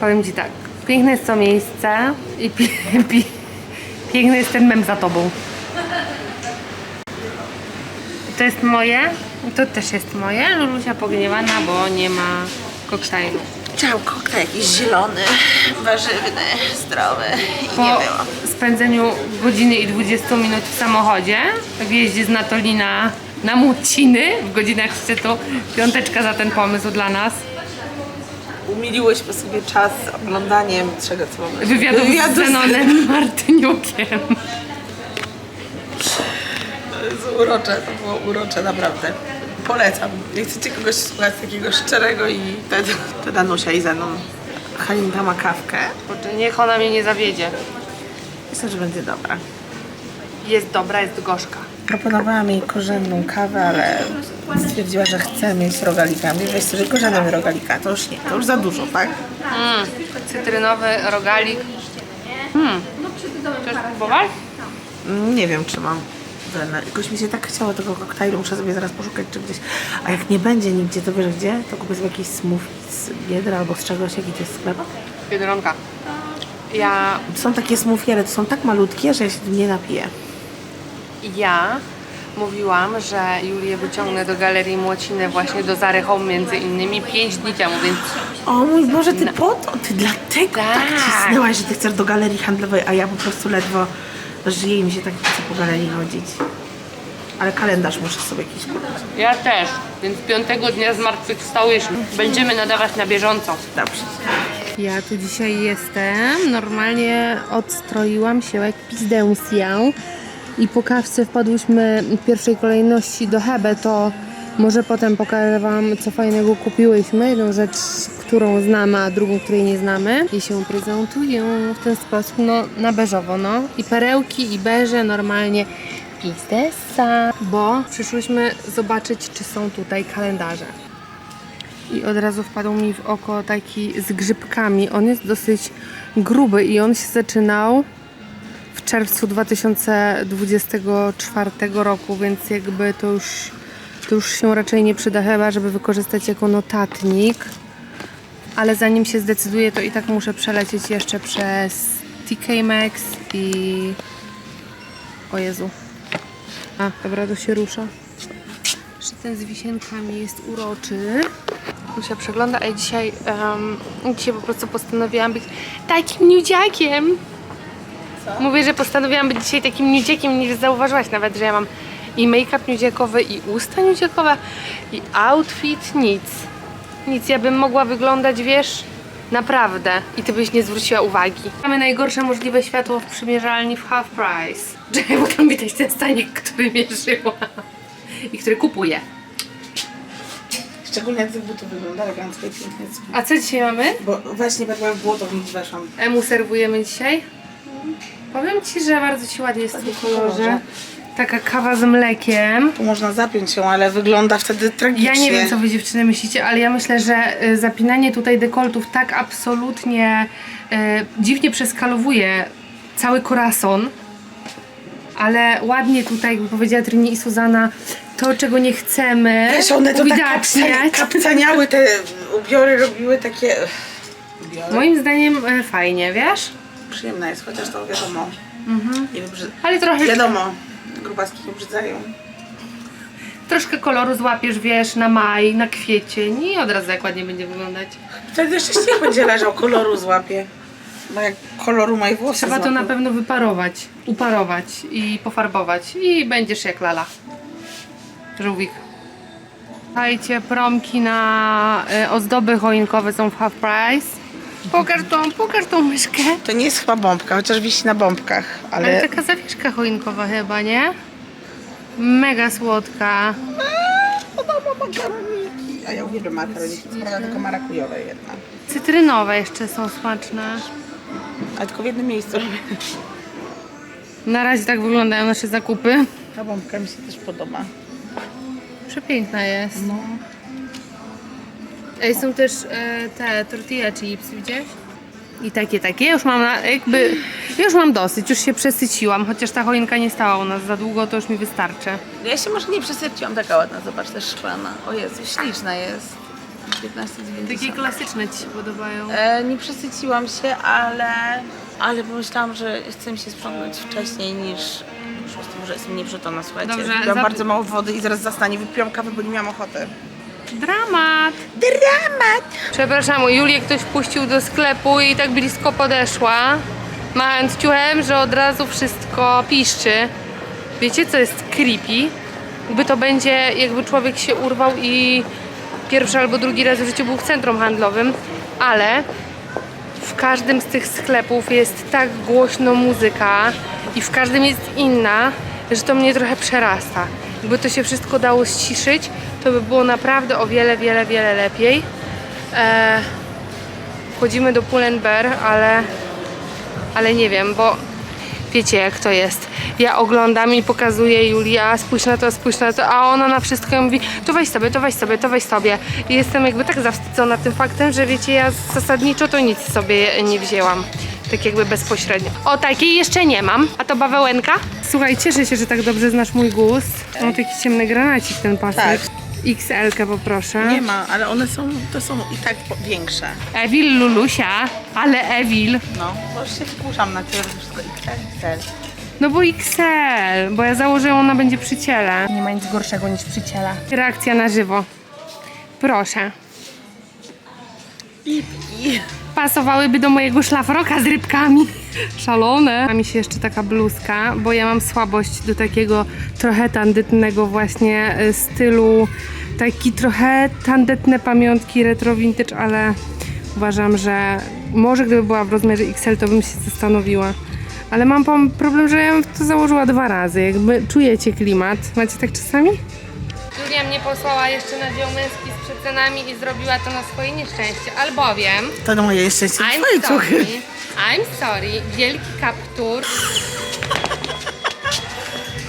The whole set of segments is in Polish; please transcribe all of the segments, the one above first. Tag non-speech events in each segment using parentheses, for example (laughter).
Powiem Ci tak, piękne jest to miejsce i pi, (laughs) pi, piękny jest ten mem za Tobą. To jest moje, to też jest moje. Lulusia pogniewana, bo nie ma koktajlu. Chciałam koktajl jakiś zielony, warzywny, zdrowy i Po nie było. spędzeniu godziny i 20 minut w samochodzie, w jeździe z Natolina na Muciny w godzinach szczytu, piąteczka za ten pomysł dla nas. Umiliłyśmy sobie czas oglądaniem czego co mamy. Wywiadu, z Zenonem Martyniukiem. To jest urocze, to było urocze naprawdę. Polecam. Jak chcecie kogoś słuchać takiego szczerego i wtedy to Danusia i Zenon. Halinka ma kawkę. Boże, niech ona mnie nie zawiedzie. Myślę, że będzie dobra. Jest dobra, jest gorzka. Proponowałam jej korzenną kawę, ale stwierdziła, że chce mieć rogalikami. Weź sobie korzenną i rogalika. To już nie, to już za dużo, tak? Mm, cytrynowy rogalik. Mm. Chcesz próbować? Nie wiem, czy mam wenę. Jakoś mi się tak chciało tego koktajlu, muszę sobie zaraz poszukać czy gdzieś. A jak nie będzie nigdzie, to wiesz gdzie? To kupię sobie jakiś smoothie z Biedra albo z czegoś, jaki to jest sklep. Biedronka. Ja, Są takie smoothie, ale to są tak malutkie, że ja się tym nie napiję. ja mówiłam, że Julię wyciągnę do Galerii Młociny właśnie do Zary Home między innymi 5 dni temu, więc O mój Boże, ty po to, ty dlatego tak, Tak. cisnęłaś, że ty chcesz do galerii handlowej, a ja po prostu ledwo żyję i mi się tak chce po galerii chodzić. Ale kalendarz muszę sobie jakiś kupić. ja też. Więc piątego dnia zmartwychwstałyśmy. Będziemy nadawać na bieżąco. Dobrze. Ja tu dzisiaj jestem. Normalnie odstroiłam się jak pizdę się i po kawce wpadłyśmy w pierwszej kolejności do Hebe, to może potem pokażę Wam, co fajnego kupiłyśmy. Jedną rzecz, którą znamy, a drugą, której nie znamy. I się prezentują w ten sposób, no na beżowo, no. I perełki, i beże, normalnie pizza. Bo przyszłyśmy zobaczyć, czy są tutaj kalendarze. I od razu wpadł mi w oko taki z grzybkami. On jest dosyć gruby i on się zaczynał w czerwcu 2024 roku, więc jakby to już, to już się raczej nie przyda chyba, żeby wykorzystać jako notatnik. Ale zanim się zdecyduję, to i tak muszę przelecieć jeszcze przez TK Maxx i... O Jezu. A, dobra, to się rusza. Że ten z wisienkami jest uroczy. Lucia przegląda, a ja dzisiaj, em, dzisiaj po prostu postanowiłam być takim nudziakiem. Mówię, że postanowiłam być dzisiaj takim nudziakiem, nie zauważyłaś nawet, że ja mam i make-up nudziakowy, i usta nudziakowe, i outfit, nic. Nic, ja bym mogła wyglądać, wiesz, naprawdę. I ty byś nie zwróciła uwagi. Mamy najgorsze możliwe światło w przymierzalni w half price. Czekaj, bo tam widać ten stanik, który mierzyła. I który kupuję. Szczególnie jak z butów wygląda elegancko i pięknie. A co dzisiaj mamy? Bo właśnie tak byłem w błoto, więc weszłam. Emu serwujemy dzisiaj. Powiem Ci, że bardzo Ci ładnie jest w tym kolorze. Taka kawa z mlekiem. Tu można zapiąć się, ale wygląda wtedy tragicznie. Ja nie wiem, co Wy dziewczyny myślicie, ale ja myślę, że y, zapinanie tutaj dekoltów tak absolutnie y, dziwnie przeskalowuje cały korason. Ale ładnie tutaj, jakby powiedziała Trini i Suzana, to czego nie chcemy Wiesz, one to tak uwidaczniać. kapca- kapcaniały, te ubiory robiły takie... Ubiory. Moim zdaniem y, fajnie, wiesz? Przyjemna jest, chociaż to wiadomo. Nie wybrzy... Ale trochę Wiadomo, grubaski nie obrzydzają. troszkę koloru złapiesz, wiesz, na maj, na kwiecień i od razu jak ładnie będzie wyglądać. Wtedy jeszcze śnieg będzie leżał, koloru złapie. Bo jak koloru moje włosy Trzeba to złapią. na pewno wyparować, uparować i pofarbować i będziesz jak lala. Żółwik. Słuchajcie, promki na y, ozdoby choinkowe są w half price. Pokaż tą, pokaż tą myszkę. To nie jest chyba bombka, chociaż wisi na bombkach, Ale ale... taka zawieszka choinkowa chyba, nie? Mega słodka. Podoba makaroniki. A ja uwielbiam makaroniki, co prawda tylko marakujowe jedna. Cytrynowe jeszcze są smaczne. Ale tylko w jednym miejscu. Na razie tak wyglądają nasze zakupy. Ta bombka mi się też podoba. Przepiękna jest. No. Ej, są też e, te tortilla chips, widzisz? I takie, takie. Ja już mam na, jakby, ja już mam dosyć, już się przesyciłam, chociaż ta choinka nie stała u nas za długo, to już mi wystarczy. Ja się może nie przesyciłam, taka ładna, zobacz, też szklana. O Jezu, śliczna jest. 15,90. Takie klasyczne ci się podobają. E, nie przesyciłam się, ale, ale pomyślałam, że chce mi się sprzątnąć wcześniej niż po prostu, że jestem nieprzytomna, słuchajcie. Dobrze, zap- bardzo mało wody i zaraz zastanie. Wypiłam kawę, bo nie miałam ochoty. Dramat! Dramat! Przepraszam, Julię ktoś wpuścił do sklepu i tak blisko podeszła, mając ciuchem, że od razu wszystko piszczy. Wiecie, co jest creepy? Jakby to będzie, jakby człowiek się urwał i pierwszy albo drugi raz w życiu był w centrum handlowym, ale w każdym z tych sklepów jest tak głośno muzyka i w każdym jest inna, że to mnie trochę przerasta. Jakby to się wszystko dało ściszyć, to by było naprawdę o wiele, wiele, wiele lepiej. E, wchodzimy do Pull&Bear, ale, ale nie wiem, bo wiecie jak to jest. Ja oglądam i pokazuję Julia, spójrz na to, spójrz na to, a ona na wszystko mówi, to weź sobie, to weź sobie, to weź sobie. I jestem jakby tak zawstydzona tym faktem, że wiecie, ja zasadniczo to nic sobie nie wzięłam. Tak jakby bezpośrednio. O, takiej jeszcze nie mam. A to bawełenka? Słuchaj, cieszę się, że tak dobrze znasz mój gust. O, taki ciemny granacik ten pasek. Tak. XL-kę poproszę. Nie ma, ale one są, to są i tak po- większe. Evil Lulusia, ale Evil. No, bo już się wkurzam na ciebie, że wszystko XL. No bo XL, bo ja założę, ona będzie przy ciele. Nie ma nic gorszego niż przy ciele. Reakcja na żywo. Proszę. Pipki. Pasowałyby do mojego szlafroka z rybkami. Szalone. Ma mi się jeszcze taka bluzka, bo ja mam słabość do takiego trochę tandetnego właśnie y, stylu. Taki trochę tandetne pamiątki retro vintage, ale uważam, że może gdyby była w rozmiarze XL, to bym się zastanowiła. Ale mam problem, że ja bym to założyła dwa razy. Jakby czujecie klimat. Macie tak czasami? Julia mnie posłała jeszcze na dział męski z przecenami i zrobiła to na swoje nieszczęście, albowiem To na moje szczęście I'm ciuchy. sorry. I'm sorry. Wielki kaptur.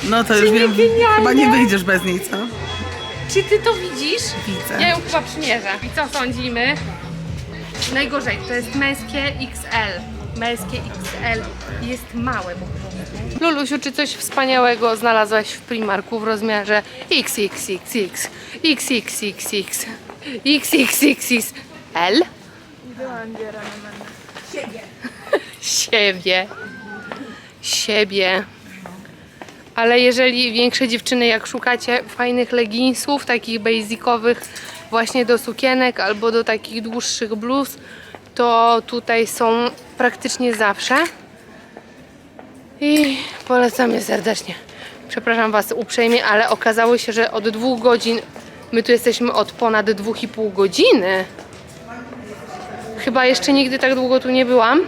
No to już nie wiem, chyba nie wyjdziesz bez niej, co? Czy ty to widzisz? Widzę. Ja ją chyba przymierzę. I co sądzimy? Najgorzej, to jest męskie XL. Męskie XL jest małe po prostu. Lulusiu, czy coś wspaniałego znalazłaś w Primarku w rozmiarze XXXX, XXXX, XXXXL? Siebie. Siebie. Ale jeżeli większe dziewczyny, jak szukacie fajnych leginsów, takich basicowych, właśnie do sukienek albo do takich dłuższych bluz, to tutaj są praktycznie zawsze. I polecam je serdecznie. Przepraszam Was uprzejmie, ale okazało się, że od dwóch godzin, my tu jesteśmy od ponad dwóch i pół godziny. Chyba jeszcze nigdy tak długo tu nie byłam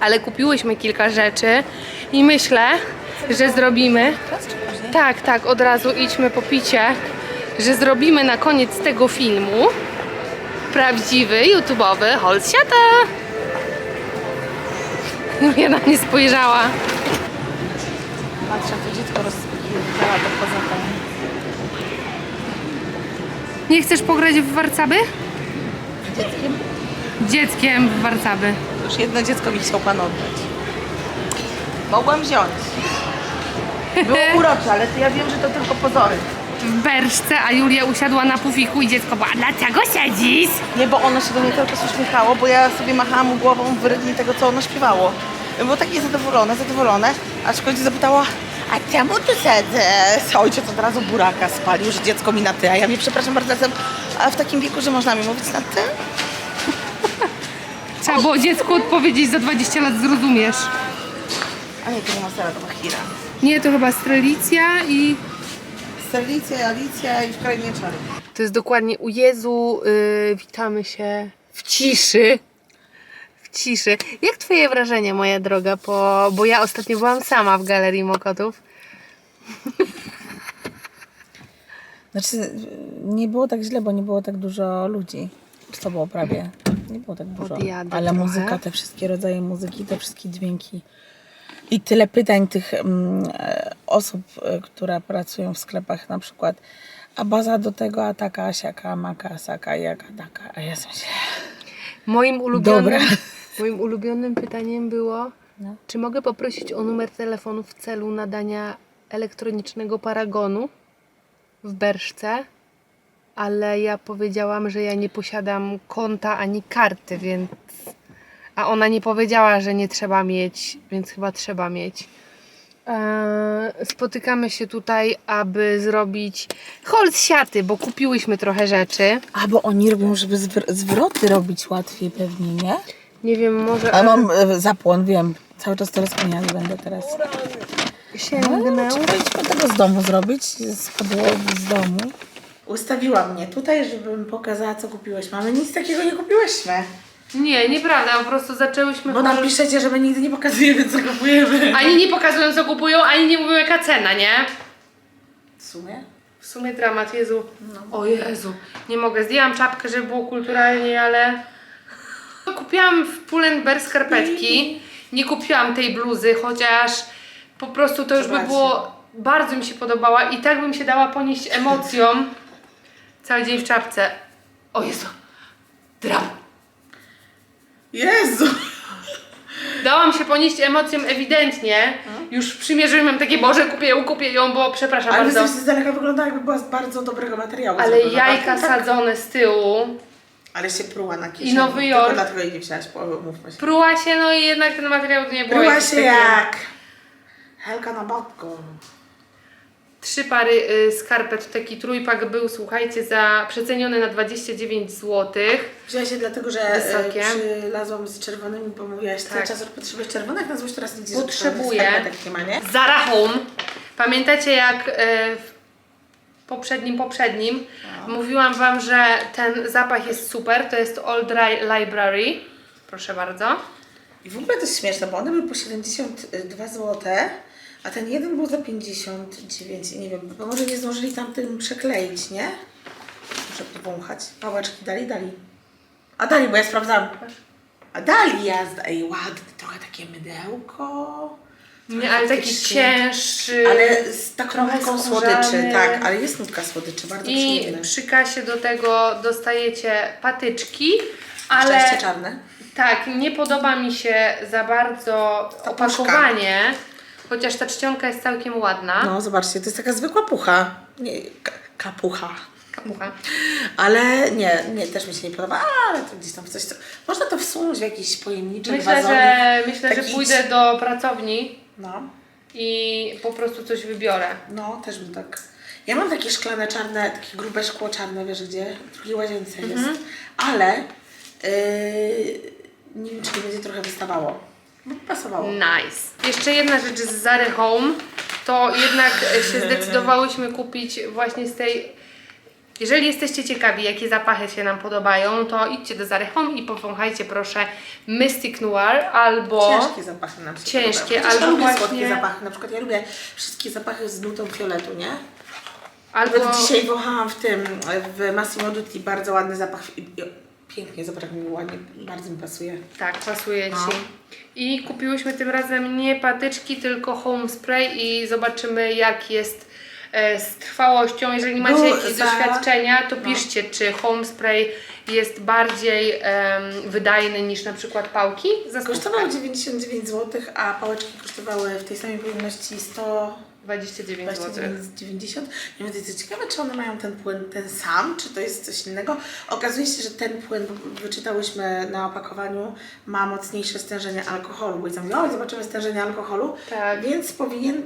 ale kupiłyśmy kilka rzeczy i myślę, że zrobimy. Tak, tak, od razu idźmy po picie, że zrobimy na koniec tego filmu prawdziwy YouTube'owy haul świata. (laughs) Ja na mnie spojrzała. Patrzę, to dziecko rozpijała to poza tym. Nie chcesz pograć w warcaby? Dzieckiem? Dzieckiem w warcaby. Już jedno dziecko mi chciał pan oddać. Mogłam wziąć. Było (laughs) urocze, ale to ja wiem, że to tylko pozory. W berszce, a Julia usiadła na pufiku i dziecko była, dlaczego siedzisz? Nie, bo ono się do mnie cały czas uśmiechało, bo ja sobie machałam mu głową w rytmie tego, co ono śpiewało. Było takie zadowolone, zadowolone, aż w końcu zapytała, a czemu tu siedzę? Ojciec od razu buraka spalił, że dziecko mi na ty, a ja mnie przepraszam bardzo, jestem a w takim wieku, że można mi mówić na ty? (laughs) Trzeba było dziecku odpowiedzieć za 20 lat, zrozumiesz. A nie, to nie ma sera, to ma Hira. Nie, to chyba Strelicja i Sterlicja, Alicja i w krainie czary. To jest dokładnie u Jezu, yy, witamy się w ciszy. W ciszy. Jak twoje wrażenie, moja droga, po, bo ja ostatnio byłam sama w Galerii Mokotów. Znaczy, nie było tak źle, bo nie było tak dużo ludzi. Czy to było prawie? Nie było tak dużo. Podjadę Ale trochę. muzyka, te wszystkie rodzaje muzyki, te wszystkie dźwięki. I tyle pytań tych mm, e, osób, e, które pracują w sklepach na przykład. A baza do tego, a taka, a siaka, maka, saka, jaka, taka. A ja sobie Moim ulubionym, Dobra. (laughs) moim ulubionym pytaniem było, No. czy mogę poprosić o numer telefonu w celu nadania elektronicznego paragonu w Berszce? ale ja powiedziałam, że ja nie posiadam konta ani karty, więc. A ona nie powiedziała, że nie trzeba mieć, więc chyba trzeba mieć. Eee, spotykamy się tutaj, aby zrobić hol z siaty, bo kupiłyśmy trochę rzeczy. A, bo oni robią, żeby zwr- zwroty robić łatwiej pewnie, nie? Nie wiem, może A mam e, zapłon, wiem. Cały czas to rozkminiać będę teraz. sięgnę. No, trzeba idźmy tego z domu zrobić, z podłogi z domu. Ustawiła mnie tutaj, żebym pokazała, co kupiłyśmy. Ale nic takiego nie kupiłyśmy. Nie, nieprawda, po prostu zaczęłyśmy Bo hol- napiszecie, że my nigdy nie pokazujemy, co kupujemy. Ani nie pokazują co kupują, ani nie mówią jaka cena, nie? W sumie? W sumie dramat, Jezu. O Jezu, nie mogę. Zdjęłam czapkę, żeby było kulturalnie, ale... Kupiłam w Pull&Bear skarpetki. Nie kupiłam tej bluzy, chociaż po prostu to już by było... Bardzo mi się podobała i tak bym się dała ponieść emocjom. Cały dzień w czapce. O Jezu. Drap. Jezu! Dałam się ponieść emocjom ewidentnie. Już w przymierzu mam takie, Boże, kupię ją, kupię ją, bo przepraszam Ale bardzo. z daleka wygląda jakby była z bardzo dobrego materiału. Ale zrobiona. jajka Tak, sadzone z tyłu. Ale się pruła na kieszeni. I Nowy Tylko Jork. dlatego jej nie wzięłaś, mówmy się. Pruła się, no i jednak ten materiał nie był Pruła jakiś się taki- jak... Helka na botką. Trzy pary y, skarpet, taki trójpak był, słuchajcie, za przeceniony na 29 zł. Wzięła się dlatego, że e, Wysokie. przylazłam z czerwonymi, bo mówiłaś, cały Tak. czas potrzebujesz czerwonych, nazwać teraz nic Potrzebuję. Nie ma, nie? Zara Home. Pamiętacie jak y, w poprzednim, poprzednim mówiłam Wam, że ten zapach jest super, to jest All Dry Library. Proszę bardzo. I w ogóle to jest śmieszne, bo one były po 72 zł, a ten jeden był za 59. I nie wiem, bo może nie zdążyli tam tym przekleić, nie? Muszę powąchać. Pałeczki dali, dali. A dali, bo ja sprawdzałam. A dali jazda. Ej, ładne, trochę takie mydełko. Nie, ale taki cięższy. Ale z taką nutką słodyczy, tak, ale jest nutka słodyczy, bardzo I przy kasie do tego dostajecie patyczki, ale Szczęście czarne. tak, nie podoba mi się za bardzo Ta opakowanie, chociaż ta czcionka jest całkiem ładna. No, zobaczcie, to jest taka zwykła pucha. Nie, ka- kapucha. Kapucha. Ale nie, nie, też mi się nie podoba, ale to gdzieś tam w coś, co... Można to wsunąć w jakiś pojemniczek, Myślę, wazonik. że, myślę, że taki- pójdę do pracowni No, i po prostu coś wybiorę. no, też bym tak... Ja mam takie szklane czarne, takie grube szkło czarne, wiesz gdzie? W drugiej łazience Mhm. jest. Ale yy, nie wiem, czy nie będzie trochę wystawało. Bo pasowało. Nice. Jeszcze jedna rzecz z Zary Home, to jednak się (laughs) zdecydowałyśmy kupić właśnie z tej... Jeżeli jesteście ciekawi, jakie zapachy się nam podobają, to idźcie do Zary Home i powąchajcie proszę Mystic Noir albo... Ciężkie zapachy nam się Ciężkie, albo ja lubię właśnie- słodkie zapachy. Na przykład ja lubię wszystkie zapachy z nutą fioletu, nie? albo... Nawet dzisiaj wąchałam w tym, w Massimo Dutti, bardzo ładny zapach. Pięknie, jak mi ładnie, bardzo mi pasuje. Tak, pasuje No. Ci. I kupiłyśmy tym razem nie patyczki, tylko home spray i zobaczymy jak jest z trwałością. Jeżeli macie Był jakieś za- doświadczenia, to no. piszcie, czy home spray jest bardziej em, wydajny niż na przykład pałki. Za stówkę. 99 zł, a pałeczki kosztowały w tej samej pojemności 100 29 zł. 90. Nie wiem, to jest ciekawe, czy one mają ten płyn ten sam, czy to jest coś innego. Okazuje się, że ten płyn, bo wyczytałyśmy na opakowaniu, ma mocniejsze stężenie alkoholu, bo i tam o, zobaczymy stężenie alkoholu, Tak. więc powinien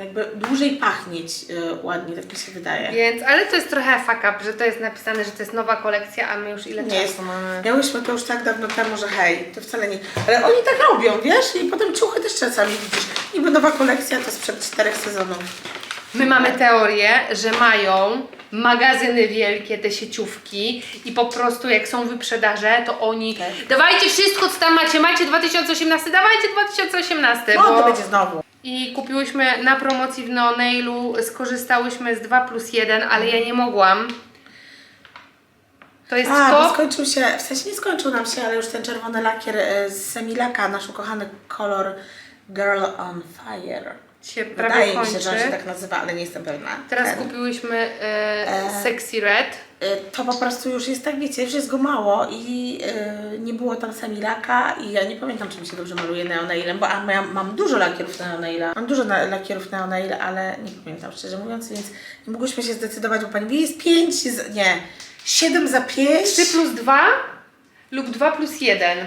jakby dłużej pachnieć y, ładnie, tak mi się wydaje. Więc, ale to jest trochę fuck up, że to jest napisane, że to jest nowa kolekcja, a my już ile Nie czasu jest. mamy. Miałyśmy to już tak dawno temu, że hej, to wcale nie. Ale oni tak robią, wiesz? I potem ciuchy też czasami widzisz. Niby nowa kolekcja to sprzed czterech sezonów. My mamy teorię, że mają magazyny wielkie, te sieciówki i po prostu jak są wyprzedaże, to oni Tak. dawajcie wszystko co tam macie, macie 2018, dawajcie 2018, No bo... to będzie znowu. I kupiłyśmy na promocji w Neonailu, skorzystałyśmy z 2 plus 1, ale ja nie mogłam. To jest A, bo top. skończył się, w sensie nie skończył nam się, ale już ten czerwony lakier e, z Semilaka, nasz ukochany kolor Girl on Fire. się prawie Wydaje mi kończy. się, że on się tak nazywa, ale nie jestem pewna. Teraz Ten. kupiłyśmy e, E. Sexy Red. Y, to po prostu już jest tak, wiecie, że jest go mało i y, nie było tam samilaka i ja nie pamiętam, czy mi się dobrze maluje neonailem, bo a, ja mam dużo lakierów neonaila, mam dużo na, lakierów neonail, ale nie pamiętam szczerze mówiąc, więc nie mogłyśmy się zdecydować, bo pani mówi, jest 5, nie, 7 za 5. 3 plus 2 lub 2 plus 1.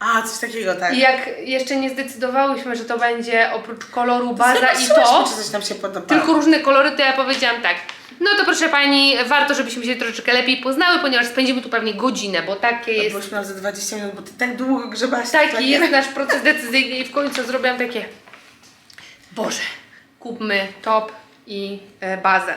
A, coś takiego, tak. I jak jeszcze nie zdecydowałyśmy, że to będzie oprócz koloru baza i to, czy coś nam się podoba. tylko różne kolory, to ja powiedziałam tak. No to proszę pani, warto, żebyśmy się troszeczkę lepiej poznały, ponieważ spędzimy tu pewnie godzinę, bo takie jest, Byłyśmy nawet za 20 minut, bo ty tak długo grzebałaś. taki jest nasz proces decyzyjny i w końcu zrobiłam takie Boże, kupmy top i e, bazę.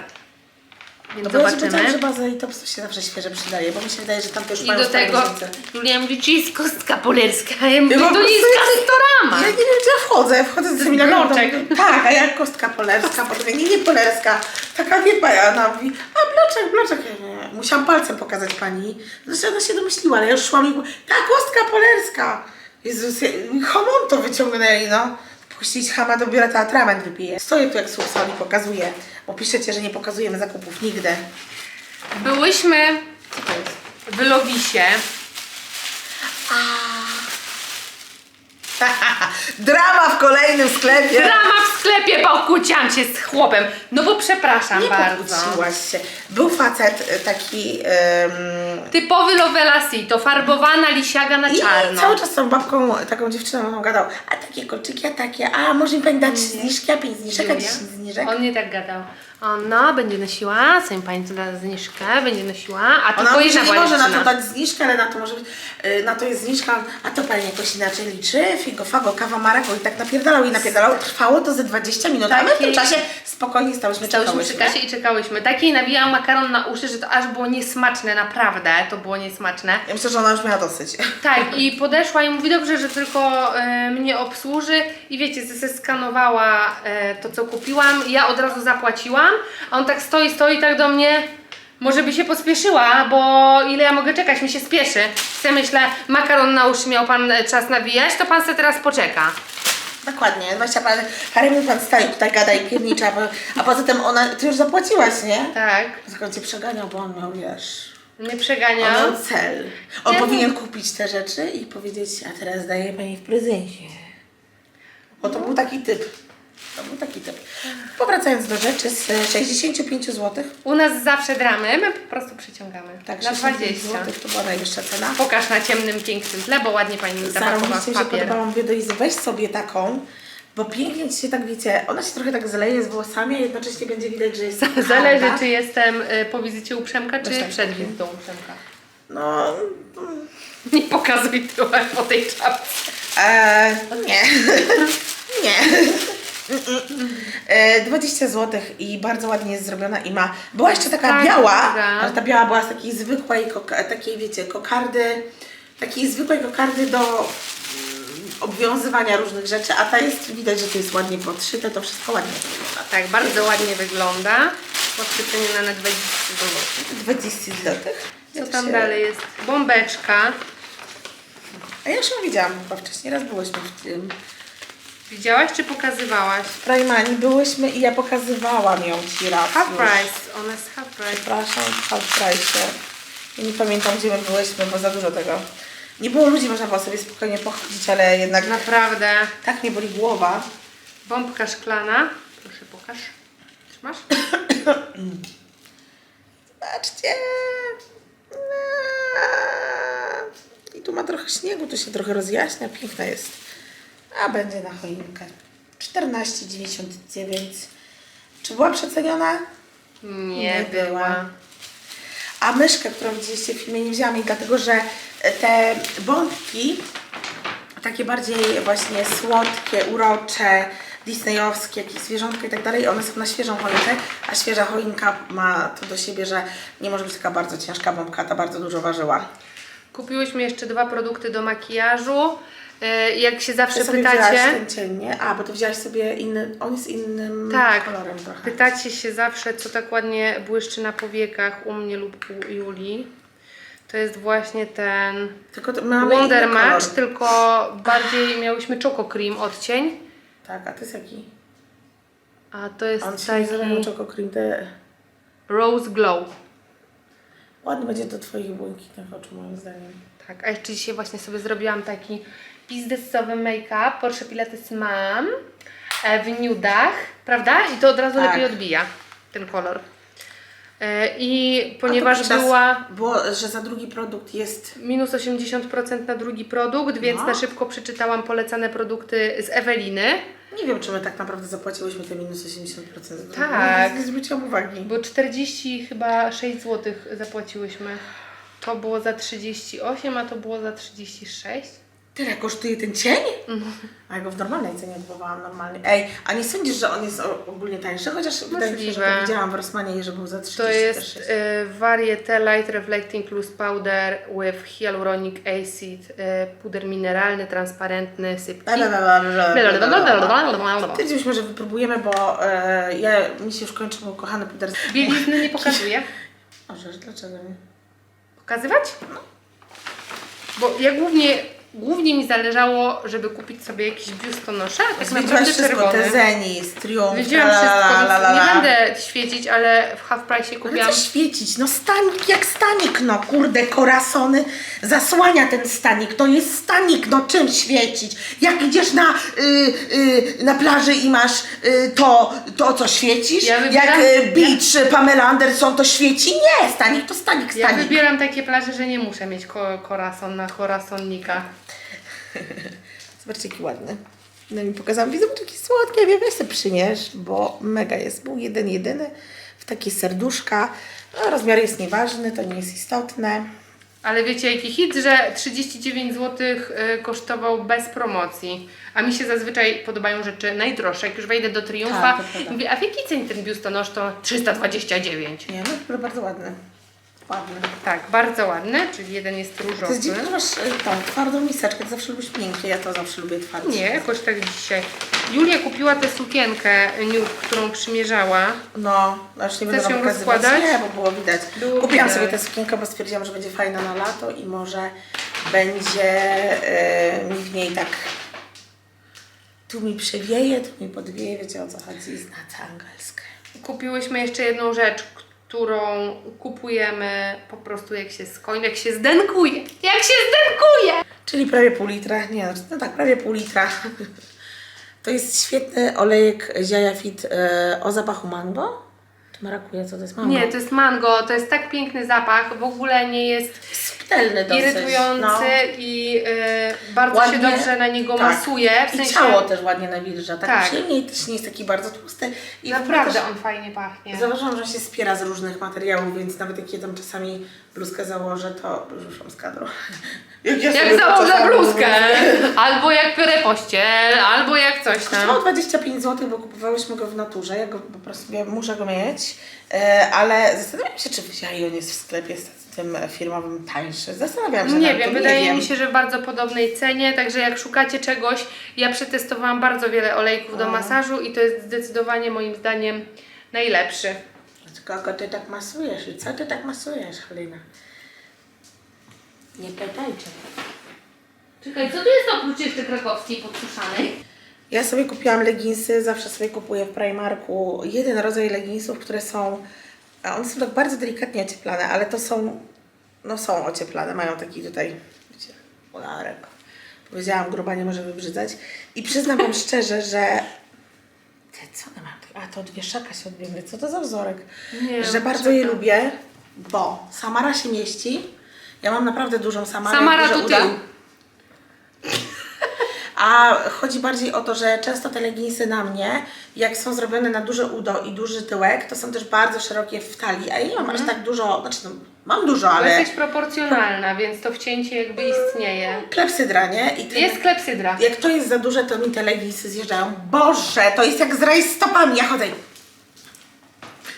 Więc No bo ja ci zobaczymy. że baza i top się zawsze świeże przydaje, bo mi się wydaje, że tam też I mają do stare tego miesiące. Julia mówi, czy jest kostka polerska? Ja mówię, po to nie prostu jest ja- kastorama. Ja nie wiem, czy ja wchodzę, ja wchodzę z Emilaną. bloczek. Tak, a jak kostka polerska, potem ja, nie, nie polerska, taka wie pani, a ona mówi, a bloczek, bloczek. Ja nie, musiałam palcem pokazać pani. Zresztą ona się domyśliła, ale ja już szłam i mówię, ta kostka polerska. Jezus, ja, hamon to wyciągnęli, no. Puścić hama do biura, to atrament wypije. Stoję tu jak słucham i pokazuję, bo piszecie, że nie pokazujemy zakupów nigdy. Byłyśmy w Lowisie. (laughs) Drama w kolejnym sklepie. Drama w sklepie, pokłóciłam się z chłopem. No bo przepraszam Nie bardzo. pokłóciłaś się. Był facet y, taki... ym, Typowy Lovelasito, farbowana lisiaga na I czarno. cały czas z tą babką, taką dziewczyną on gadał, a takie kolczyki, a takie, a może mi pani dać zniżki, a pięć zniżek, a Julia? dziesięć zniżek? On nie tak gadał. O, no, będzie nosiła, co mi pani tu da zniżkę, będzie nosiła, a Ona mówi, jedna że nie może na to dać zniżkę, ale na to może być, y, na to jest zniżka, a to pani jakoś inaczej liczy, figo, fago, kawa, marako i tak napierdalał i napierdalał. Trwało to ze 20 minut, a my w tym Takiej- czasie spokojnie stałyśmy, Stałyśmy przy czekałyśmy. kasie i czekałyśmy. Takiej nawijał makaron na uszy, że to aż było niesmaczne, naprawdę, to było niesmaczne. Ja myślę, że ona już miała dosyć. Tak, i podeszła i mówi, dobrze, że tylko e, mnie obsłuży i wiecie, zeskanowała e, to, co kupiłam. Ja od razu zapłaciłam, a on tak stoi, stoi tak do mnie, może by się pospieszyła, bo ile ja mogę czekać, mi się spieszy. Ja myślę, makaron na uszy miał pan e, czas nawijać, to pan se teraz poczeka. Dokładnie, 20 parę, parę minut pan stoi tutaj gada i piernicza, a, po- a poza tym ona, ty już zapłaciłaś, nie? Tak, Tylko cię przeganiał, bo on miał, wiesz... mnie On przegania. miał cel. On Ja powinien kupić te rzeczy i powiedzieć, a teraz daję pani w prezencie. Bo to był taki typ. To był taki typ. Powracając do rzeczy, z 65 zł, U nas zawsze dramy, my po prostu przyciągamy. tak, na 65 20. zł to była najwyższa cena. Pokaż na ciemnym, pięknym tle, bo ładnie pani mi zapakowała w mi się papier. podobała, mówię do Izy, weź sobie taką, bo pięknie ci się tak, wiecie, ona się trochę tak zleje z włosami, a jednocześnie będzie widać, że jest (laughs) Zależy, czy jestem y, po wizycie u Przemka, czy tak przed powiem. wizytą u Przemka. No, (laughs) Nie pokazuj tyłem po tej czapce. Eee, nie. (laughs) nie. E, 20 zł i bardzo ładnie jest zrobiona i ma. Była jeszcze taka Tak, biała, dobra. ale ta biała była z takiej zwykłej, koka- takiej wiecie, kokardy, takiej zwykłej kokardy do mm, obwiązywania różnych rzeczy, a ta jest, widać, że to jest ładnie podszyte, to wszystko ładnie wygląda. Tak, bardzo ładnie wygląda. Podchwycenie na 20 zł. 20 zł. Co tam dalej jest? Bombeczka. A ja już ją widziałam chyba wcześniej, raz byłyśmy w tym. Widziałaś czy pokazywałaś? W Primani byłyśmy i ja pokazywałam ją ci raz Half już. price. Ona jest half price. Przepraszam, w half price. Ja nie pamiętam, gdzie my byłyśmy, bo za dużo tego. Nie było ludzi, można było sobie spokojnie pochodzić, ale jednak Naprawdę. tak mnie boli głowa. Bombka szklana. Proszę pokaż. Trzymasz? Zobaczcie. I tu ma trochę śniegu, tu się trochę rozjaśnia, piękna jest. A będzie na choinkę. 14,99. Czy była przeceniona? Nie, była. była. A myszkę, którą widzieliście w filmie, nie wzięłam jej, dlatego że te bombki, takie bardziej właśnie słodkie, urocze, disneyowskie, jakieś zwierzątka i tak dalej, one są na świeżą choinkę, a świeża choinka ma to do siebie, że nie może być taka bardzo ciężka bombka, ta bardzo dużo ważyła. Kupiłyśmy jeszcze dwa produkty do makijażu. Y, Jak się zawsze wzięłaś pytacie, ten cień, nie? A, bo ty wzięłaś sobie inny, on jest innym Tak. kolorem trochę. pytacie się zawsze, co tak ładnie błyszczy na powiekach u mnie lub u Julii. To jest właśnie ten Tylko to, Wonder Match, kolor. tylko bardziej miałyśmy Choco Cream odcień, Tak, a to jest jaki? a to jest On taki nazywa Choco Cream, te... Rose Glow. Ładny będzie do Twoich błękitnych oczu, moim zdaniem. Tak, a jeszcze dzisiaj właśnie sobie zrobiłam taki biznesowy make-up. Porsche Pilates mam e, w nudach, prawda? I to od razu Tak. lepiej odbija ten kolor. E, I ponieważ A to podczas- była Było, że za drugi produkt jest... minus 80% na drugi produkt, więc No. na szybko przeczytałam polecane produkty z Eweliny. Nie wiem, czy my tak naprawdę zapłaciłyśmy te minus 80%. za drugi. Tak. Nie zwróciłam uwagi. Bo 40 chyba 6 zł zapłaciłyśmy. To było za 38, a to było za 36. Tyle kosztuje ten cień? Mhm. A ja go w normalnej cenie kupowałam normalnie. Ej, a nie sądzisz, że on jest o- ogólnie tańszy? Chociaż wydaje mi się, że Możliwe. to widziałam w Rossmanie, że był za 30 To jest też y, Varieté Light Reflecting Loose Powder with Hyaluronic Acid, y, puder mineralny, transparentny, sypki. Stwierdziliśmy, że wypróbujemy, bo e, ja, mi się już kończy mój kochany puder. Bielizny nie pokazuję. Może, dlaczego nie? Pokazywać? Bo ja głównie, głównie mi zależało, żeby kupić sobie jakiś biustonosza, tak Zwiedziłaś naprawdę wszystko, czerwony. te Zenis, Triumph, Wiedziałam la, la, la, la, la. nie będę świecić, ale w half price Ale kupiłam. co świecić? No stanik jak stanik, no kurde, korasony zasłania ten stanik, to jest stanik, no czym świecić? Jak idziesz na, y, y, na plaży i masz y, to, to, co świecisz? Ja wybieram- jak y, beach, Pamela Anderson to świeci? Nie, stanik to stanik, Ja stanik. wybieram takie plaże, że nie muszę mieć ko- korason na korasonnika. (laughs) Zobaczcie, jaki ładny. No mi pokazałam, widzę, zobacz, jaki słodki, ja wiem, weź sobie przynieś, bo mega jest. Był jeden, jedyny, w takie serduszka. No, rozmiar jest nieważny, to nie jest istotne. Ale wiecie jaki hit, że 39 zł kosztował bez promocji. A mi się zazwyczaj podobają rzeczy najdroższe. Jak już wejdę do Triumfa, Tak, to prawda. mówię, a w jakiej cenie ten biustonosz to 329. Nie, no bardzo ładny. Ładny. Tak, bardzo ładny, czyli jeden jest To jest różowy. dziwne, że masz y, tą twardą miseczkę, ty zawsze lubisz miękkie, ja to zawsze lubię twarde. Nie, jakoś tak dzisiaj. Julia kupiła tę sukienkę nude, którą przymierzała. No, no już nie będę Chcesz wam ją pokazywać. rozkładać? Nie, bo było widać. Było Kupiłam widać. sobie tę sukienkę, bo stwierdziłam, że będzie fajna na lato i może będzie y, mi w niej tak tu mi przewieje, tu mi podwieje, wiecie o co chodzi, znacie angielskie. Kupiłyśmy jeszcze jedną rzecz, którą kupujemy po prostu jak się skończy, jak się zdenkuje. Jak się zdenkuje! Czyli prawie pół litra, nie no tak, prawie pół litra. To jest świetny olejek Ziaja Fit e, o zapachu mango. Czy marakuje, co to jest mango? Nie, to jest mango, to jest tak piękny zapach, w ogóle nie jest subtelny dosyć. irytujący no. i y, bardzo Ładnie- się dobrze na niego tak. masuje. W I sensie ciało też ładnie nawilża, tak, Tak. przyjemnie i też nie jest taki bardzo tłusty. I w ogóle naprawdę też on fajnie pachnie. Zauważyłam, że się spiera z różnych materiałów, więc nawet jak ja tam czasami bluzkę założę, to ruszam z kadru. (laughs) Jak, ja Jak sobie założę czasami bluzkę, albo jak piorę pościel, albo jak coś Kosztował tam. 25 zł, bo kupowałyśmy go w naturze. Ja go po prostu ja muszę go mieć. E, ale zastanawiam się, czy w Ziai on jest w sklepie z tym firmowym tańszy. Zastanawiam się. Nie wiem, wydaje wiem. mi się, że w bardzo podobnej cenie, także jak szukacie czegoś, ja przetestowałam bardzo wiele olejków do masażu i to jest zdecydowanie moim zdaniem najlepszy. Kogo ty tak masujesz i co ty tak masujesz, Halina? Nie pytajcie. Czekaj, co tu jest oprócz jeszcze krakowskiej podsuszanej? Ja sobie kupiłam leginsy, zawsze sobie kupuję w Primarku jeden rodzaj leginsów, które są, one są tak bardzo delikatnie ocieplane, ale to są, no są ocieplane, mają taki tutaj, wiecie, polarek. Powiedziałam, gruba nie może wybrzydzać. I przyznam Wam (laughs) szczerze, że ty, co one mają? A, to od wieszaka się odbiegnie. Co to za wzorek? Nie, że bardzo je czekam. lubię, bo Samara się mieści. Ja mam naprawdę dużą Samarę. Samara to uda. tył. A chodzi bardziej o to, że często te leginsy na mnie, jak są zrobione na duże udo i duży tyłek, to są też bardzo szerokie w talii, a ja nie mam aż tak dużo, znaczy no, mam dużo, Ale... Jesteś proporcjonalna, więc to wcięcie jakby istnieje. klepsydra, nie? I te, Jest klepsydra. jak to jest za duże, to mi te leginsy zjeżdżają. Boże, to jest jak z rajstopami, ja chodzę.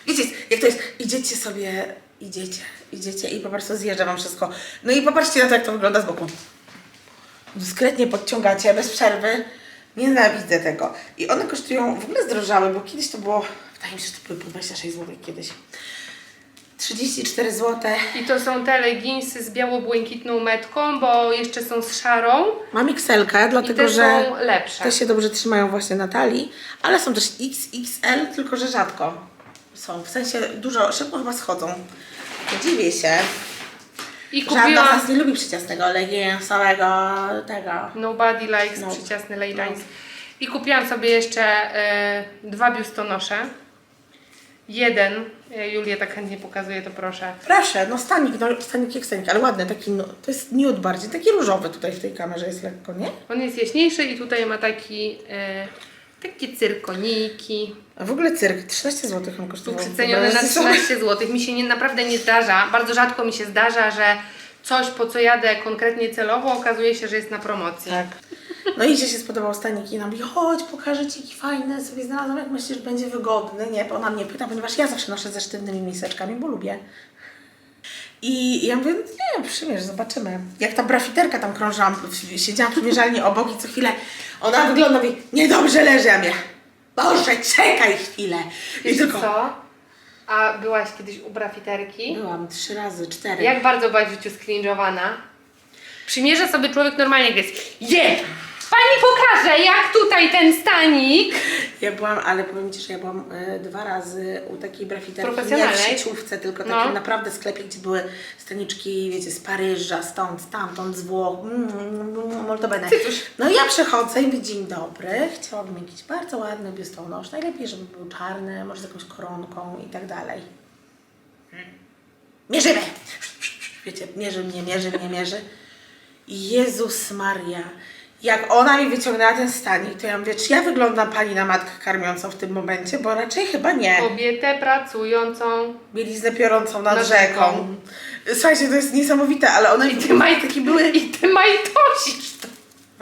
Wiecie, jak to jest, idziecie sobie, idziecie, idziecie i po prostu zjeżdża wam wszystko. No i popatrzcie na to, jak to wygląda z boku. Dyskretnie podciągacie, bez przerwy. Nienawidzę tego. I one kosztują, w ogóle zdrożały, bo kiedyś to było, wydaje mi się, że to były po 26 zł kiedyś. 34 zł. I to są te leginsy z biało-błękitną metką, bo jeszcze są z szarą Mam XL-kę, dlatego te że są lepsze. te się dobrze trzymają właśnie na talii, ale są też XXL, tylko że rzadko są. W sensie dużo, szybko chyba schodzą. Dziwię się. I Żadna z kupiłam... nas nie lubi przyciasnego, leginsowego tego. Nobody likes No. przyciasny lejdańs. I kupiłam sobie jeszcze e, dwa biustonosze. Jeden, e, Julię tak chętnie pokazuje, to proszę. Proszę, no stanik, no stanik jak stanik, ale ładny, taki, no, to jest nude bardziej, taki różowy tutaj w tej kamerze jest lekko, nie? On jest jaśniejszy i tutaj ma taki, e, takie cyrkoniki. A w ogóle cyrk, 13 zł on Tu kosztował. przeceniony na Wyobraźcie sobie. 13 zł. Mi się nie, naprawdę nie zdarza, bardzo rzadko mi się zdarza, że coś po co jadę konkretnie celowo okazuje się, że jest na promocji. Tak. No i się spodobał stanik i nam mówi, chodź, pokażę Ci jaki fajny sobie znalazłam, jak myślisz, będzie wygodny, nie? Bo ona mnie pyta, ponieważ ja zawsze noszę ze sztywnymi miseczkami, bo lubię. I ja mówię, nie wiem, przymierz, zobaczymy. Jak ta brafiterka tam krążyłam, w- siedziałam przy mierzalni obok i co chwilę ona wygląda mi, niedobrze leży, a mnie, Boże, czekaj chwilę. I Wiesz tylko, co? A byłaś kiedyś u brafiterki? byłam trzy razy, cztery. Jak bardzo byłaś w życiu skringowana? Przymierza sobie człowiek normalnie, jak jest Je! Pani pokaże, jak tutaj ten stanik Ja byłam, ale powiem Ci, że ja byłam e, dwa razy u takiej brafiterki, nie w Profesjonalnej? sieciówce, tylko No. takim naprawdę sklepie, gdzie były staniczki, wiecie, z Paryża, stąd, stamtąd, z Włoch, mm, mm, mm. Cytuś. No i ja przechodzę i mówię, dzień dobry, chciałabym jakiś bardzo ładny biustonosz, najlepiej, żeby był czarny, może z jakąś koronką i tak dalej. Mierzymy! Wiecie, mierzy mnie, mierzy mnie, mierzy. Jezus Maria. Jak ona mi wyciągnęła ten stanik, to ja mówię, czy ja wyglądam pani na matkę karmiącą w tym momencie? Bo raczej chyba nie. kobietę pracującą. Bieliznę piorącą nad, Nad rzeką. rzeką. Słuchajcie, to jest niesamowite, ale one I ty, maj, takie były... I ty majtosisz to.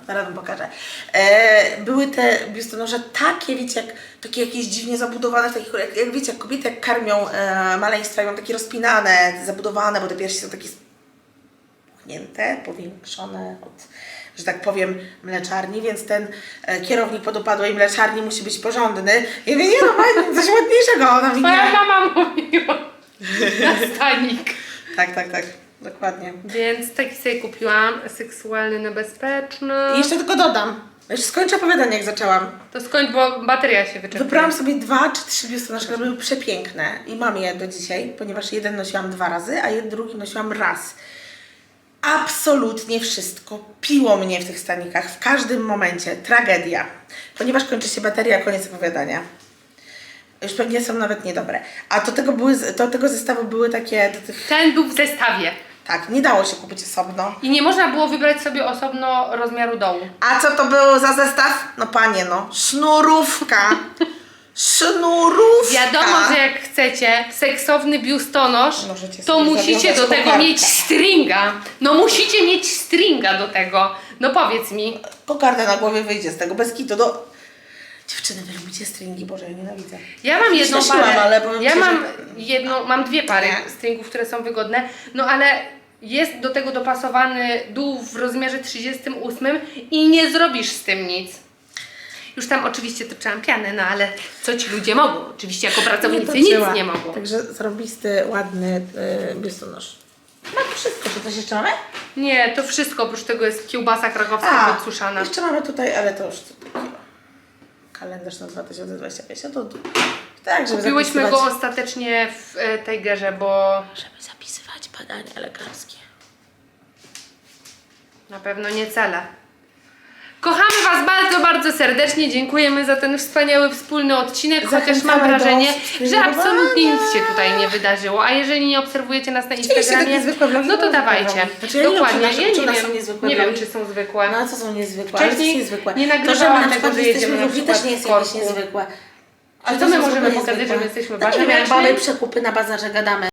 Zaraz wam pokażę. E, były te biustonosze takie, wiecie, jak takie jakieś dziwnie zabudowane, w takich, jak, jak wiecie, jak kobiety jak karmią e, maleństwa i mam takie rozpinane, zabudowane, bo te piersi są takie spuchnięte, powiększone od, że tak powiem, mleczarni, więc ten e, kierownik podupadłej mleczarni musi być porządny. I mówię, nie no, pani, coś ładniejszego. Ona mi Moja nie. mama mówiła (laughs) na stanik. Tak, tak, tak, dokładnie. Więc taki sobie kupiłam, seksualny, niebezpieczny. I jeszcze tylko dodam, jeszcze skończę opowiadanie, jak zaczęłam. To skończ, bo bateria się wyczerpuje. Wybrałam sobie dwa czy trzy biustonosze, które były przepiękne i mam je do dzisiaj, ponieważ jeden nosiłam dwa razy, a jeden drugi nosiłam raz. Absolutnie wszystko piło mnie w tych stanikach, w każdym momencie. Tragedia. Ponieważ kończy się bateria, koniec opowiadania. Już pewnie są nawet niedobre. A do tego, były, do tego zestawu były takie, do tych, Ten był w zestawie. tak, nie dało się kupić osobno. I nie można było wybrać sobie osobno rozmiaru dołu. A co to było za zestaw? No panie, no, sznurówka. (laughs) Sznurówka. Wiadomo, że jak chcecie seksowny biustonosz, Możecie to sobie musicie zawiązać do tego kokardkę. mieć stringa. No musicie mieć stringa do tego. No powiedz mi. Kokarda na głowie wyjdzie z tego, bez kitu. Do... Dziewczyny, wy lubicie stringi, Boże, ja nienawidzę. Ja mam jedną nosiłam, parę. ale powiem ja ci, że- mam jedną, mam dwie pary Nie. stringów, które są wygodne. No ale jest do tego dopasowany dół w rozmiarze 38 i nie zrobisz z tym nic. Już tam oczywiście toczyłam pianę, no ale co ci ludzie mogą? Oczywiście jako pracownicy nic nie mogą. Także zrobisty, ładny yy, biustonosz. Mamy wszystko, czy coś jeszcze mamy? Nie, to wszystko, oprócz tego jest kiełbasa krakowska podsuszana. jeszcze mamy tutaj, ale to już kalendarz na 2025. No to tak, żeby Kupiłyśmy go ostatecznie w e, Tigerze, bo żeby zapisywać badania lekarskie. na pewno nie cele. Kochamy Was bardzo, bardzo serdecznie. Dziękujemy za ten wspaniały wspólny odcinek, chociaż mam Zachęcamy do wrażenie, że subskrybowania. absolutnie nic się tutaj nie wydarzyło. A jeżeli nie obserwujecie nas na Oczywiście Instagramie, takie zwykłe vlogi no to są dawajcie. zwykłe vlogi. Znaczy, ja nie wiem, Dokładnie, czy nasze- nie są wiem, niezwykłe nie wiem, vlogi. czy są zwykłe. No a co są niezwykłe? Ale Wcześniej niezwykłe. nie to, że nagrywałam my na tego, przykład że jesteśmy jedziemy na Lublinie, przykład też nie jest w jakieś korku. niezwykłe. A Czy to my są możemy zupełnie pokazać, że my jesteśmy No nie wiem, jak ważne? mamy przekupy na bazarze gadamy.